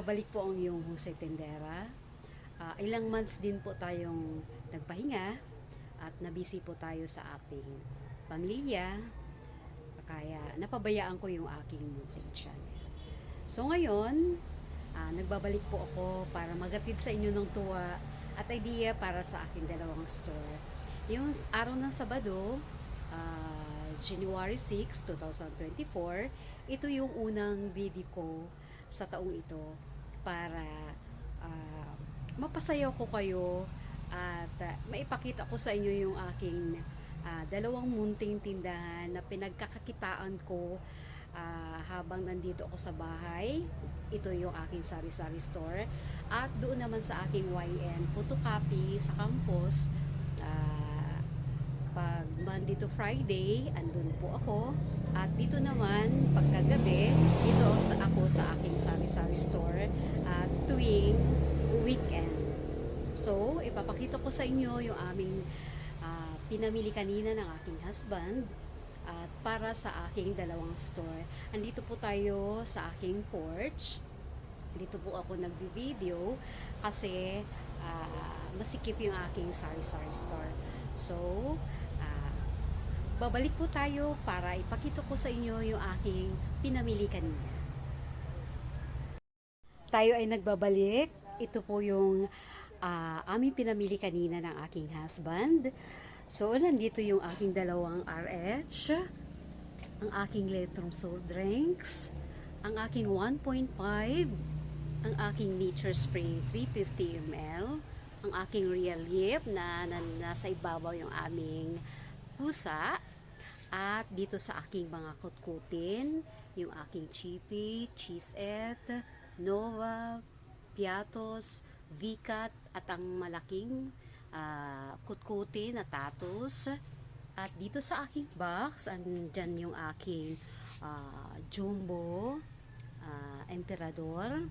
nagbabalik po ang iyong Jose Tendera. Ah, ilang months din po tayong nagpahinga at nabisi po tayo sa ating pamilya. Kaya napabayaan ko yung aking YouTube channel. So ngayon, ah, nagbabalik po ako para magatid sa inyo ng tuwa at idea para sa aking dalawang store. Yung araw ng Sabado, ah, January 6, 2024, ito yung unang video ko sa taong ito para ah, mapasaya ko kayo at ah, maipakita ko sa inyo yung aking ah, dalawang munting tindahan na pinagkakakitaan ko ah, habang nandito ako sa bahay. Ito yung aking sari-sari store. At doon naman sa aking YN photocopy sa campus. ah, pag Monday to Friday, andun po ako. At dito naman, pagkagabi, dito sa ako sa aking sari-sari store at tuwing weekend. So, ipapakita ko sa inyo yung aming ah, pinamili kanina ng aking husband at para sa aking dalawang store. Andito po tayo sa aking porch. Dito po ako nagbi-video kasi ah, masikip yung aking sari-sari store. So, ah, babalik po tayo para ipakita ko sa inyo yung aking pinamili kanina. Tayo ay nagbabalik. Ito po yung ah, aming pinamili kanina ng aking husband. So, nandito yung aking dalawang RH, ang aking letrong soft drinks, ang aking 1.5, ang aking nature spray 350 ml, ang aking real lip na, na nasa ibabaw yung aming pusa, at dito sa aking mga kutkutin, yung aking chippy, cheesette, nova, piatos, vikat, at ang malaking ah, kutkutin na tatos. At dito sa aking box, andyan yung aking ah, jumbo, ah, emperador.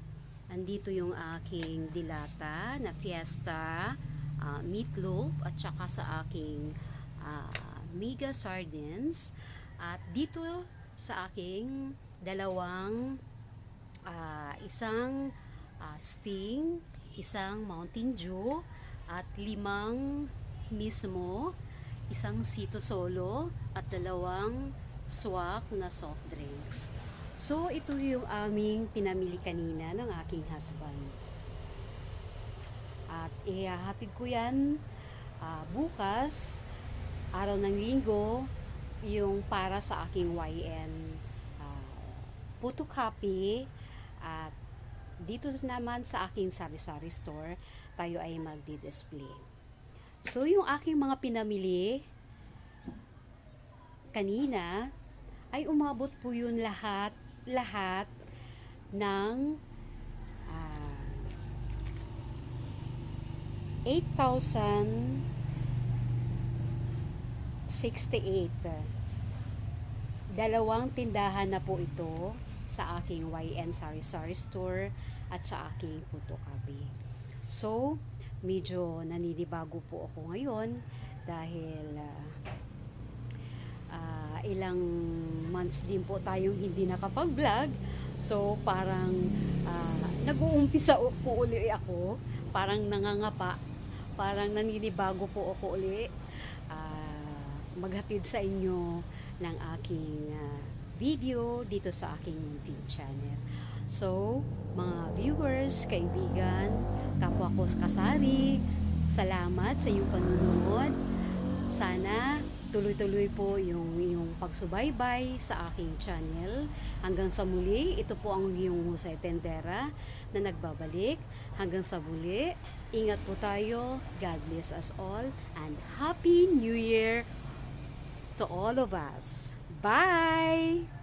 Andito yung aking dilata na fiesta, ah, meatloaf, at saka sa aking ah, mega sardines. At dito sa aking dalawang ah, isang ah, sting, isang Mountain Dew, at limang mismo, isang Sito Solo, at dalawang swak na soft drinks. So, ito yung aming pinamili kanina ng aking husband. At ihahatid ko yan ah, bukas, araw ng linggo, yung para sa aking YN ah, photocopy at dito naman sa aking sari-sari store, tayo ay magdi-display. So, yung aking mga pinamili kanina ay umabot po yun lahat, lahat ng ah, 8,068. Dalawang tindahan na po ito sa aking YN Sari Sari Store at sa aking photocopy. So, medyo naninibago po ako ngayon dahil ah, ah, ilang months din po tayong hindi nakapag-vlog. So, parang ah, nag-uumpisa po uli ako. Parang nangangapa. Parang naninibago po ako uli. ah, maghatid sa inyo ng aking ah, video dito sa aking YouTube channel. So, mga viewers, kaibigan, kapwa ko sa kasari, salamat sa iyong panunood. Sana tuloy-tuloy po yung, yung pagsubaybay sa aking channel. Hanggang sa muli, ito po ang iyong Jose Tendera na nagbabalik. Hanggang sa muli, ingat po tayo. God bless us all. And Happy New Year to all of us. Bye!